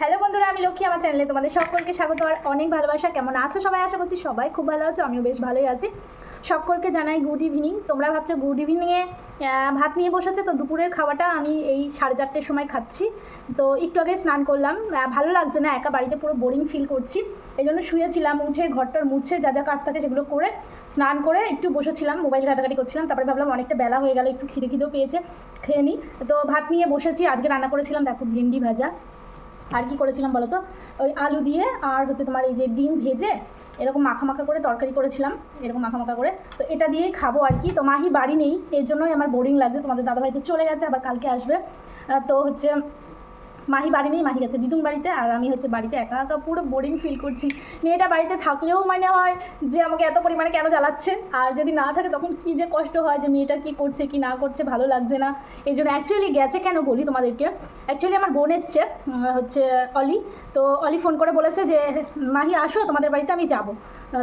Hello বন্ধুরা, আমি লক্ষ্মী, আমার চ্যানেলে তোমাদের সকলকে স্বাগত আর অনেক ভালোবাসা। কেমন আছো সবাই? আশা করছি সবাই খুব ভালো আছো, আমিও বেশ ভালোই আছি। সকলকে জানাই গুড ইভিনিং তোমরা ভাবছ গুড ইভিনিংয়ে ভাত নিয়ে বসেছে, তো দুপুরের খাওয়াটা আমি এই সাড়ে চারটের সময় খাচ্ছি। তো একটু আগে স্নান করলাম। ভালো লাগছে না, একা বাড়িতে পুরো বোরিং ফিল করছি। এই জন্য শুয়েছিলাম, উঠে ঘরটার মুছে যা যা কাজ থাকে সেগুলো করে স্নান করে একটু বসেছিলাম, মোবাইল ঘাটাঘাটি করছিলাম। তারপরে ভাবলাম অনেকটা বেলা হয়ে গেল, একটু খিদে খিদেও পেয়েছে, খেয়ে নিই তো ভাত নিয়ে বসেছি, আজকে রান্না করেছিলাম, দেখো, ভিন্ডি ভাজা। আর কি করেছিলাম বলো তো? ওই আলু দিয়ে আর হচ্ছে তোমার এই যে ডিম ভেজে এরকম মাখা মাখা করে তরকারি করেছিলাম, এরকম মাখা মাখা করে। তো এটা দিয়েই খাব আর কি। তো মাহি বাড়ি নেই, এর জন্যই আমার বোরিং লাগবে তোমাদের দাদাভাই তো চলে গেছে, আবার কালকে আসবে। তো হচ্ছে মাহি বাড়ি নেই মাহি গেছে দিদুন বাড়িতে আর আমি হচ্ছে বাড়িতে একা একা পুরো বোরিং ফিল করছি। মেয়েটা বাড়িতে থাকলেও মানে হয় যে আমাকে এত পরিমাণে কেন জ্বালাচ্ছে? আর যদি না থাকে তখন কী যে কষ্ট হয় যে মেয়েটা কী করছে, কি না করছে, ভালো লাগছে না। এই জন্য অ্যাকচুয়ালি গেছে কেন বলি তোমাদেরকে? অ্যাকচুয়ালি আমার বোন এসছে হচ্ছে অলি। তো অলি ফোন করে বলেছে যে, মাহি আসো, তোমাদের বাড়িতে আমি যাব।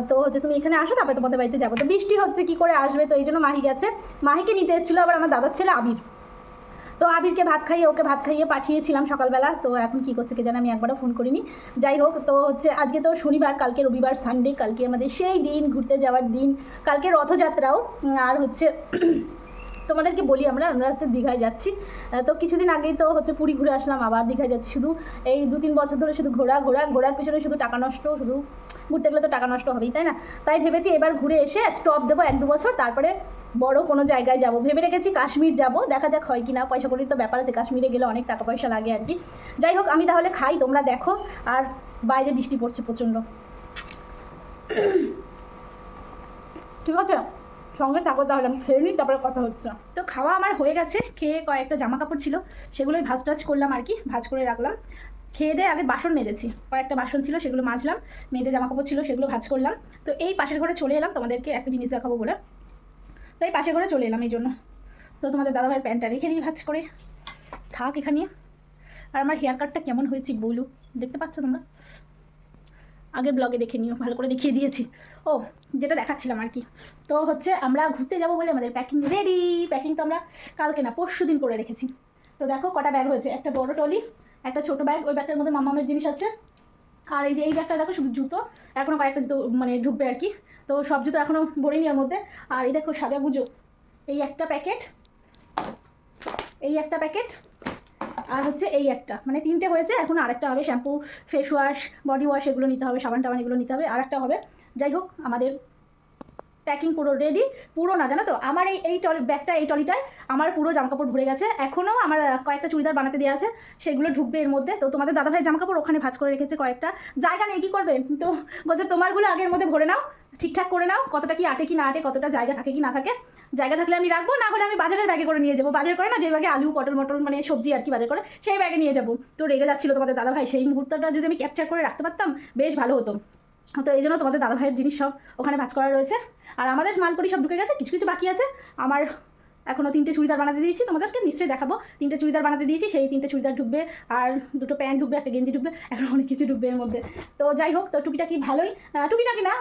তো হচ্ছে তুমি এখানে আসো, তারপরে তোমাদের বাড়িতে যাব। তো বৃষ্টি হচ্ছে, কি করে আসবে? তো এই জন্য মাহি গেছে। মাহিকে নিতে এসেছিল আবার আমার দাদার ছেলে আবির। তো আবিরকে ভাত খাইয়ে, ওকে ভাত খাইয়ে পাঠিয়েছিলাম সকালবেলা। তো এখন কি করছে কে জানে, আমি একবারও ফোন করিনি। যাই হোক, তো হচ্ছে আজকে তো শনিবার, কালকে রবিবার সানডে কালকে আমাদের সেই দিন, ঘুরতে যাওয়ার দিন, কালকে রথযাত্রাও। আর হচ্ছে তোমাদেরকে বলি আমরা আমরা হচ্ছে দীঘায় যাচ্ছি। তো কিছুদিন আগেই তো হচ্ছে পুরী ঘুরে আসলাম, আবার দীঘায় যাচ্ছি। শুধু এই দু তিন বছর ধরে শুধু ঘোরা ঘোরা, ঘোরার পেছনে শুধু টাকা নষ্ট, শুধু ঘুরতে গেলে তো টাকা নষ্ট হবেই, তাই না? তাই ভেবেছি এবার ঘুরে এসে স্টপ দেবো এক দু বছর, তারপরে বড় কোনো জায়গায় যাব। ভেবে রেখেছি কাশ্মীর যাব, দেখা যাক হয় কি না পয়সা করির তো ব্যাপার আছে, কাশ্মীরে গেলে অনেক টাকা পয়সা লাগে আর কি। যাই হোক, আমি তাহলে খাই, তোমরা দেখো, আর বাইরে বৃষ্টি পড়ছে প্রচণ্ড। ঠিক আছে? সঙ্গে থাকো তাহলে, আমি খেয়ে নিই, তারপরে কথা হচ্ছে। তো খাওয়া আমার হয়ে গেছে, খেয়ে কয়েকটা জামা কাপড় ছিল, সেগুলোই ভাজ টাজ করলাম আর কি, ভাজ করে রাখলাম। খেয়ে দিয়ে আগে বাসন মেজেছি। কয়েকটা বাসন ছিল, সেগুলো মাজলাম, মেয়েদের জামা কাপড় ছিল, সেগুলো ভাজ করলাম। তো এই পাশের ঘরে চলে এলাম, তোমাদেরকে একটা জিনিস দেখাবো বলে। তো এই পাশের ঘরে চলে এলাম এই জন্য। তো তোমাদের দাদাভাইয়ের প্যান্টটা রেখে দিই ভাজ করে। থাক এখানে। আর আমার হেয়ার কাটটা কেমন হয়েছে বলু। দেখতে পাচ্ছ তোমরা? আগের ব্লগে দেখে নিও, ভালো করে দেখিয়ে দিয়েছি। ও, যেটা দেখাচ্ছিলাম আর কি। তো হচ্ছে আমরা ঘুরতে যাব বলে আমাদের প্যাকিং রেডি প্যাকিং তো আমরা কালকে না পরশু দিন করে রেখেছি। তো দেখো কটা ব্যাগ হয়েছে। একটা বড় টলি একটা ছোট ব্যাগ ওই ব্যাগটার মধ্যে মামামের জিনিস আছে। আর এই যে এই ব্যাগটা দেখো, শুধু জুতো এখনও কয়েকটা জুতো মানে ঢুকবে আর কি। তো সব জুতো এখনও ভরিনি ওর মধ্যে। আর এই দেখো সাদা গুজো, এই একটা প্যাকেট এই একটা প্যাকেট আর হচ্ছে এই একটা। মানে তিনটে হয়েছে, এখন আরেকটা হবে shampoo face wash body wash এগুলো নিতে হবে সাবান টাবান এগুলো নিতে হবে আর একটা হবে। যাই হোক, আমাদের প্যাকিং পুরো রেডি পুরো না, জানো তো? আমার এই এই টল ব্যাগটা এই টলিটায় আমার পুরো জামাকাপড় ভরে গেছে। এখনও আমার কয়েকটা চুড়িদার বানাতে দেওয়া আছে, সেগুলো ঢুকবে এর মধ্যে। তো তোমাদের দাদা দাদাভাই জামাকাপড় ওখানে ভাঁজ করে রেখেছে কয়েকটা। জায়গা নেই, কী করবে? তো বলছে, তোমারগুলো আগের মধ্যে ভরে নাও, ঠিকঠাক করে নাও, কতটা কি আটে কি না আটে, কতটা জায়গা থাকে কি না থাকে। জায়গা থাকলে আমি রাখব, না হলে আমি বাজারের ব্যাগে করে নিয়ে যাব। বাজার করে না, যে ব্যাগে আলু, পটল, মটল মানে সবজি আর কি বাজার করে, সেই ব্যাগে নিয়ে যাব। তো রেগে যাচ্ছিল তোমাদের দাদাভাই। সেই মুহূর্তটা যদি আমি ক্যাপচার করে রাখতে পারতাম, বেশ ভালো হতো। তো এই জন্য তোমাদের দাদা ভাইয়ের জিনিস সব ওখানে ভাজ করা রয়েছে। আর আমাদের মালপরি সব ঢুকে গেছে, কিছু কিছু বাকি আছে। আমার এখনও তিনটে চুড়িদার বানাতে দিয়েছি, তোমাদেরকে নিশ্চয়ই দেখাবো। তিনটে চুড়িদার বানাতে দিয়েছি, সেই তিনটে চুড়িদার ঢুকবে, আর দুটো প্যান্ট ঢুকবে, একটা গেঞ্জি ঢুকবে, এখন অনেক কিছু ঢুকবে এর মধ্যে। তো যাই হোক, তো টুকিটাকি ভালোই। টুকিটাকি না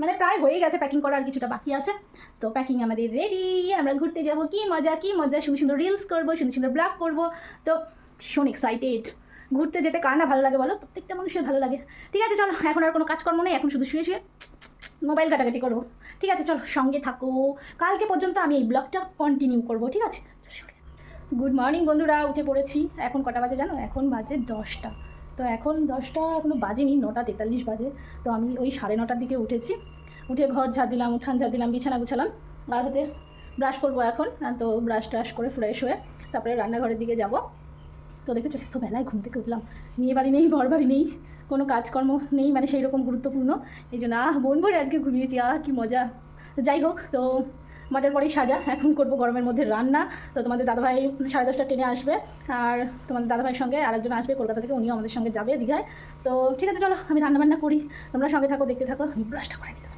মানে প্রায় হয়ে গেছে প্যাকিং করা আর কিছুটা বাকি আছে। তো প্যাকিং আমাদের রেডি আমরা ঘুরতে যাব, কি মজা কি মজা সুন্দর সুন্দর রিলস করব সুন্দর সুন্দর ব্লগ করব। তো ভীষণ এক্সাইটেড ঘুরতে যেতে কার না ভালো লাগে বলো? প্রত্যেকটা মানুষের ভালো লাগে। ঠিক আছে, চলো, এখন আর কোনো কাজকর্ম নেই, এখন শুধু শুয়ে শুয়ে মোবাইল কাটাকাটি করব। ঠিক আছে, চলো, সঙ্গে থাকো। কালকে পর্যন্ত আমি এই ব্লগটা কন্টিনিউ করব, ঠিক আছে? গুড মর্নিং বন্ধুরা, উঠে পড়েছি। এখন কটা বাজে জানো? এখন বাজে দশটা। তো এখন দশটা এখনও বাজেনি, নটা তেতাল্লিশ বাজে। তো আমি ওই সাড়ে নটার দিকে উঠেছি। উঠে ঘর ঝাঁ দিলাম, উঠান ঝাঁ দিলাম, বিছানা গুছালাম। আর হচ্ছে ব্রাশ করব এখন, তো ব্রাশ ট্রাশ করে ফ্রেশ হয়ে তারপরে রান্নাঘরের দিকে যাব। তো দেখেছ এত বেলায় ঘুম থেকে উঠলাম। মেয়ে বাড়ি নেই, বর বাড়ি নেই, কোনো কাজকর্ম নেই মানে সেই রকম গুরুত্বপূর্ণ। এই জন্য, আহ, বোন ভরে আজকে ঘুমিয়েছি, আহ, কি মজা। যাই হোক, তো মজার পরেই সাজা, এখন করব গরমের মধ্যে রান্না। তো তোমাদের দাদাভাই সাড়ে দশটা ট্রেনে আসবে, আর তোমাদের দাদাভাইয়ের সঙ্গে আরেকজন আসবে কলকাতা থেকে, উনিও আমাদের সঙ্গে যাবে দীঘায়। তো ঠিক আছে, চলো, আমি রান্নাবান্না করি, তোমরা সঙ্গে থাকো, দেখতে থাকো, আমি ব্রাশটা করে নিতে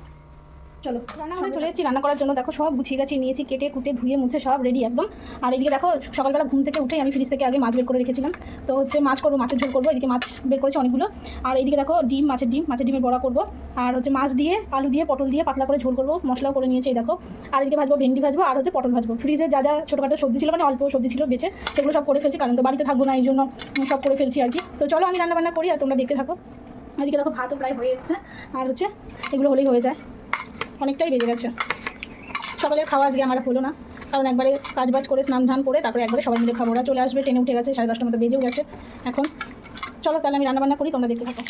চলো রান্না করে চলে। এসেছি রান্না করার জন্য দেখো সব গুছিয়ে গেছি নিয়েছি কেটে কুটে ধুয়ে মুছে সব রেডি একদম। আর এদিকে দেখো সকালবেলা ঘুম থেকে উঠেই আমি ফ্রিজ থেকে আগে মাছ বের করে রেখেছিলাম। তো হচ্ছে মাছ করব মাছের ঝোল করব এদিকে মাছ বের করেছি অনেকগুলো। আর এদিকে দেখো ডিম মাছের ডিম মাছের ডিমের বড়া করব। আর হচ্ছে মাছ দিয়ে আলু দিয়ে পটল দিয়ে পাতলা করে ঝোল করব মশলাও করে নিয়েছি দেখো। আর এদিকে ভাজবো ভেন্ডি ভাজবো আর হচ্ছে পটল ভাজবো। ফ্রিজে যা যা ছোটোখাটো সবজি ছিল মানে অল্প সবজি ছিল বেঁচে সেগুলো সব করে ফেলছি কারণ তো বাড়িতে থাকব না এই জন্য সব করে ফেলছি আর কি। তো চলো আমি রান্না বান্না করি আর তোমরা দেখতে থাকো। এদিকে দেখো ভাতও প্রায় হয়ে এসছে আর হচ্ছে এগুলো হলেই হয়ে যায়। অনেকটাই বেজে গেছে। সকালের খাওয়া আজকে আমার হলো না। কারণ একবারে কাজ বাজ করে, স্নান ধান করে, তারপরে একবারে সবাই মিলে খাব। ওরা চলে আসবে, ট্রেনে উঠে গেছে, সাড়ে দশটার মতো বেজেও গেছে। এখন চলো তাহলে আমি রান্নাবান্না করি, তোমরা দেখতে থাকো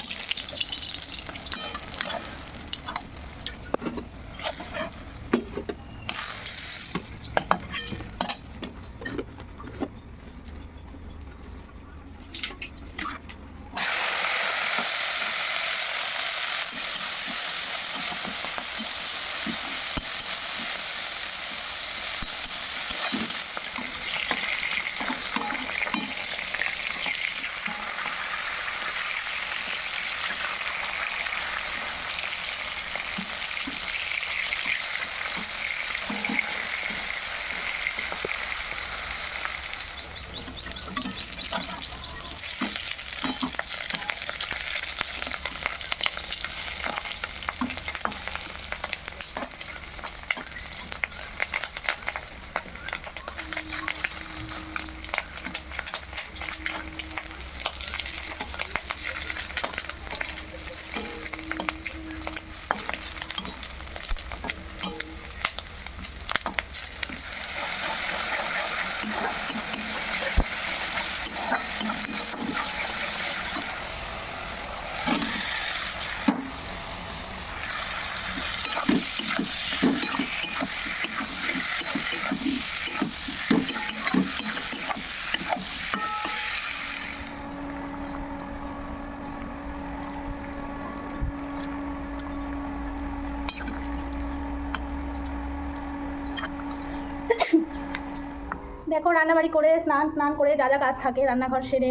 দেখো রান্নাবাড়ি করে, স্নান স্নান করে যা যা কাজ থাকে রান্নাঘর সেরে,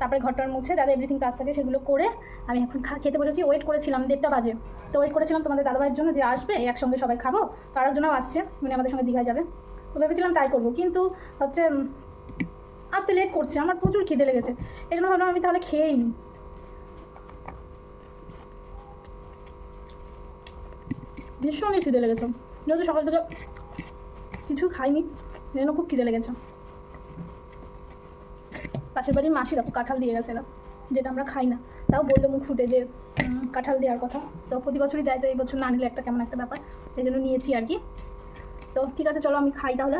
তারপরে ঘরটার মুছে যা এভরিথিং কাজ থাকে সেগুলো করে আমি এখন খেতে বসেছি। ওয়েট করেছিলাম দেড়টা বাজে। তো ওয়েট করেছিলাম তোমাদের দাদাভাইয়ের জন্য যে আসবে একসঙ্গে সবাই খাব। তার জন্য আসছে মানে আমাদের সঙ্গে দীঘায় যাবে। তো ভেবেছিলাম তাই করব, কিন্তু হচ্ছে আসতে লেট করছে। আমার প্রচুর খিদে লেগেছে। এই জন্য ভাবলাম আমি তাহলে খেয়েই নিই ভীষণই খিদে লেগেছে। যেহেতু সকাল থেকে কিছু খাইনি এই জন্য খুব খিদে লেগেছে। পাশের বাড়ির মাসি দেখো, কাঁঠাল দিয়ে গেছে না, যেটা আমরা খাই না। তাও বলল মুখ ফুটে যে কাঁঠাল দেওয়ার কথা। তো প্রতি বছরই দেয়, তো এই বছর না নিলে একটা কেমন একটা ব্যাপার। সেই জন্য নিয়েছি আর কি। তো ঠিক আছে, চলো আমি খাই তাহলে।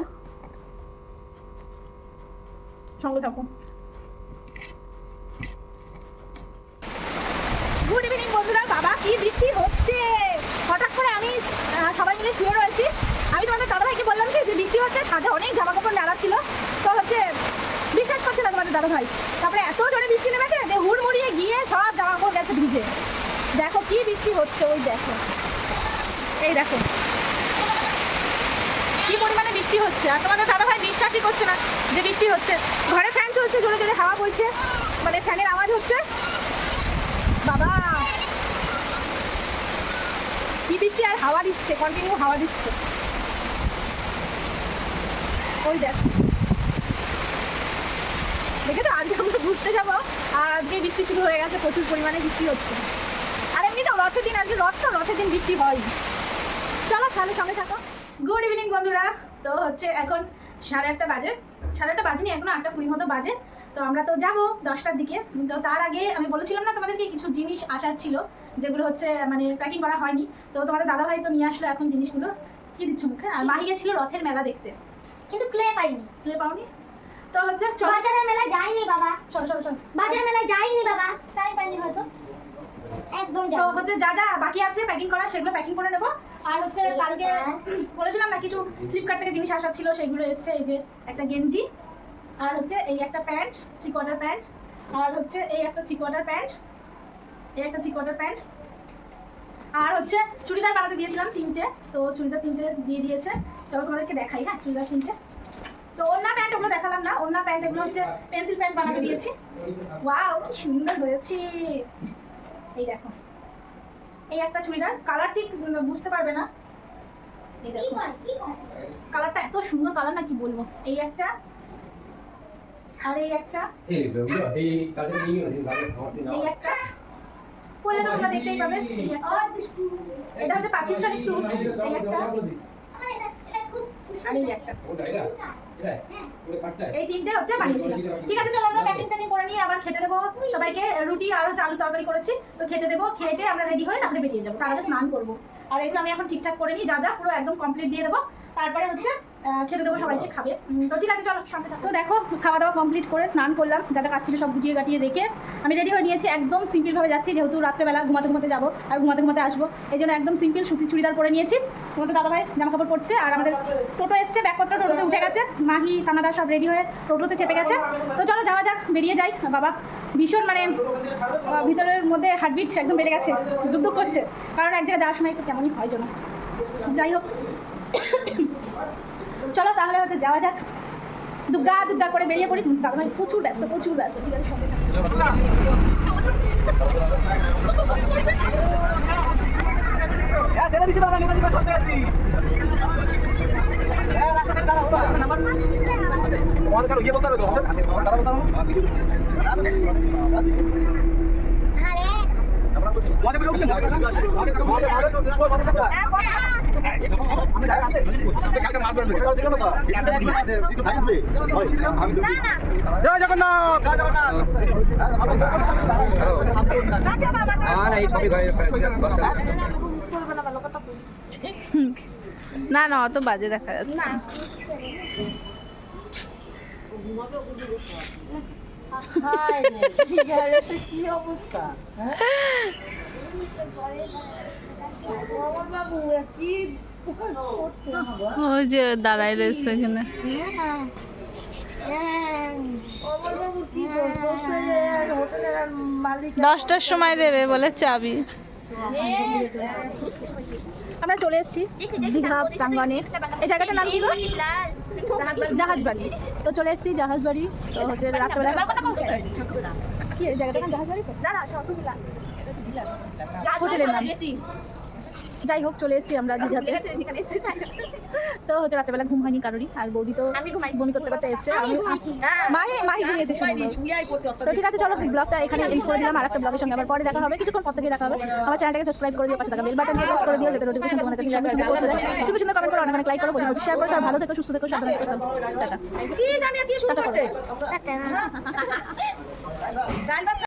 সঙ্গে থাকো। গুড ইভিনিং বন্ধুরা, বাবা কি বৃষ্টি হচ্ছে? হঠাৎ করে আমি সবাই মিলে শুয়ে রয়েছি। আমি তোমাদের দাদাভাইকে বললাম কি, যে বৃষ্টি হচ্ছে, ছাদে অনেক জামা কাপড় নাড়া ছিল। তোমাদের দাদাভাই তারপরে এত জোরে বৃষ্টি নেমেছে যে হুড়মুড়িয়ে গিয়ে সব জামা কাপড় গেছে ভিজে। দেখো কি বৃষ্টি হচ্ছে, ওই দেখো। এই দেখো। কি পরিমাণে বৃষ্টি হচ্ছে? আর তোমাদের দাদাভাই বিশ্বাসই করছে না যে বৃষ্টি হচ্ছে। ঘরে ফ্যান চলছে, জোরে জোরে হাওয়া বইছে। মানে ফ্যানের আওয়াজ হচ্ছে। বাবা! কি বৃষ্টি আর হাওয়া দিচ্ছে কন্টিনিউ হাওয়া দিচ্ছে। ওই দেখ। দেখেছ? আজকে আমরা ঘুরতে যাব। আর আজকে বৃষ্টি শুরু হয়ে গেছে প্রচুর পরিমাণে বৃষ্টি হচ্ছে। আর এমনিতেও রথের দিন আজকে রথ তো রথের দিন বৃষ্টি হয়। চলো তাহলে সঙ্গে থাকো। গুড ইভিনিং বন্ধুরা। তো হচ্ছে এখন সাড়ে আটটা বাজে। সাড়ে আটটা বাজেনি এখন আটটা কুড়ি মতো বাজে। তো আমরা তো যাব দশটার দিকে। তো তার আগে আমি বলেছিলাম না তোমাদেরকে কিছু জিনিস আসার ছিল যেগুলো হচ্ছে মানে প্যাকিং করা হয়নি। তো তোমাদের দাদাভাই তো নিয়ে আসলো এখন জিনিসগুলো। কি দিচ্ছ মুখে? আর মাহি গেছিল রথের মেলা দেখতে। কিন্তু ক্লে পাইনি। তুলে পাওনি? তো হচ্ছে চলো বাজারের মেলায় যাইনি বাবা। চলো চলো চলো। বাজারের মেলায় যাইনি বাবা। টাইম পাইনি হয়তো। একদম তো হচ্ছে যা যা বাকি আছে প্যাকিং করা সেগুলো প্যাকিং করে নেব। আর হচ্ছে কালকে বলেছিলাম না কিছু ফ্লিপকার্ট থেকে জিনিস আসার ছিল সেগুলো এসছে এই যে একটা গেঞ্জি আর হচ্ছে এই একটা প্যান্ট থ্রি কোয়ার্টার প্যান্ট আর হচ্ছে এই একটা থ্রি কোয়ার্টার প্যান্ট এই একটা থ্রি কোয়ার্টার প্যান্ট আর হচ্ছে চুড়িদার বানাতে দিয়েছিলাম তিনটে তো চুড়িদার তিনটে দিয়ে দিয়েছে। চলো তোমাদেরকে দেখাই হ্যাঁ চুড়িদার তিনটে। তো অন্য প্যান্ট ওগুলো দেখালাম না অন্য প্যান্ট এগুলো হচ্ছে পেন্সিল প্যান্ট বানাতে দিয়েছি। ওয়াও কি সুন্দর হয়েছে। এই দেখো। এই একটা চুড়িদার কালার ঠিক বুঝতে পারবে না। এই দেখো। কালারটা এত সুন্দর কালার না কি বলব? এই একটা আর এই একটা এই একটা। করলে তো তোমরা দেখতেই পাবে এই একটা। এটা হচ্ছে পাকিস্তানি স্যুট এই একটা আমার এটা এটা খুব আর এই একটা তিনটে হচ্ছে বানিয়েছিলাম। ঠিক আছে চলো আমরা প্যাকিং ট্যাকিং করে নিয়ে আবার খেতে দেবো সবাইকে। রুটি আরও চালু তরকারি করেছি তো খেতে দেবো খেটে আমরা রেডি হয়ে তারপরে বেরিয়ে যাব। তার আগে স্নান করব। আর এগুলো আমি এখন ঠিকঠাক করে নিই যা যা পুরো একদম কমপ্লিট দিয়ে দেবো। তারপরে হচ্ছে আহ, খেতে দেবো সবাইকে খাবে। তো ঠিক আছে চলো সঙ্গে থাকো। তো দেখো খাওয়া দাওয়া কমপ্লিট করে স্নান করলাম। যা যা কাজ ছিল সব গুটিয়ে গাটিয়ে রেখে আমি রেডি হয়ে নিয়েছি। একদম সিম্পলভাবে যাচ্ছি যেহেতু রাত্রেবেলা ঘুমাতে ঘুমাতে যাব আর ঘুমাতে ঘুমাতে আসব। এই জন্য একদম সিম্পল সুতি চুড়িদার পরে নিয়েছি। তোমাদের দাদাভাই জামা কাপড় পরছে আর আমাদের টোটো এসছে, ব্যাগপত্র টোটোতে উঠে গেছে। মাহি, তানাদা সব রেডি হয়ে টোটোতে চেপে গেছে। তো চলো যাওয়া যাক, বেরিয়ে যাই। বাবা ভীষণ মানে ভিতরের মধ্যে হার্টবিট একদম বেড়ে গেছে দুক করছে। কারণ এক জায়গায় যাওয়ার সময় একটু কেমনই হয় যেন। যাই হোক। চলো তাহলে হচ্ছে যাওয়া যাক। দুর্গা দুর্গা করে বেরিয়ে পড়ি। দাদা ভাই প্রচুর ব্যস্ত প্রচুর ব্যস্ত। ঠিক আছে, সঙ্গে জগন্নাথ! জগন্নাথ! আর এই সবই না না অত বাজে দেখা যাচ্ছে ওই যে রয়েছে দশটার সময় দেবে বলে চাবি। আমরা চলে এসেছি দীঘা প্রাঙ্গনে এই জায়গাটার নাম কি গো? জাহাজবাড়ি। তো চলে এসেছি জাহাজবাড়ি। তো হচ্ছে রাত্রবেলা কি জায়গাটার নাম জাহাজবাড়ি? হোটেলের নাম। যাই হোক চলে এসেছি আমরা দীঘাতে। তো হচ্ছে রাত্রেবেলা ঘুম হয়নি কারোরই আর বৌদি তো বমি করতে করতে এসছে। আমি মাহি মাহি ঘুমিয়েছে শুনে তো ঠিক আছে চলো ব্লগটা এখানে এন্ড করে দিলাম। আর একটা ব্লগের সঙ্গে আবার পরে দেখা হবে। কিছুক্ষণ পর থেকে দেখা হবে। আমার চ্যানেলটাকে সাবস্ক্রাইব করে দিও পাশে থাকা বেল বাটন প্রেস করে দিও যাতে নোটিফিকেশন তোমাদের কাছে যাবে পৌঁছে যায়। সুন্দর সুন্দর কমেন্ট করো অনেক অনেক লাইক করো বন্ধু শেয়ার করো সবাই ভালো থেকো সুস্থ থেকো সাবধানে থেকো টাটা। কি জানি কি শুরু করছে টাটা।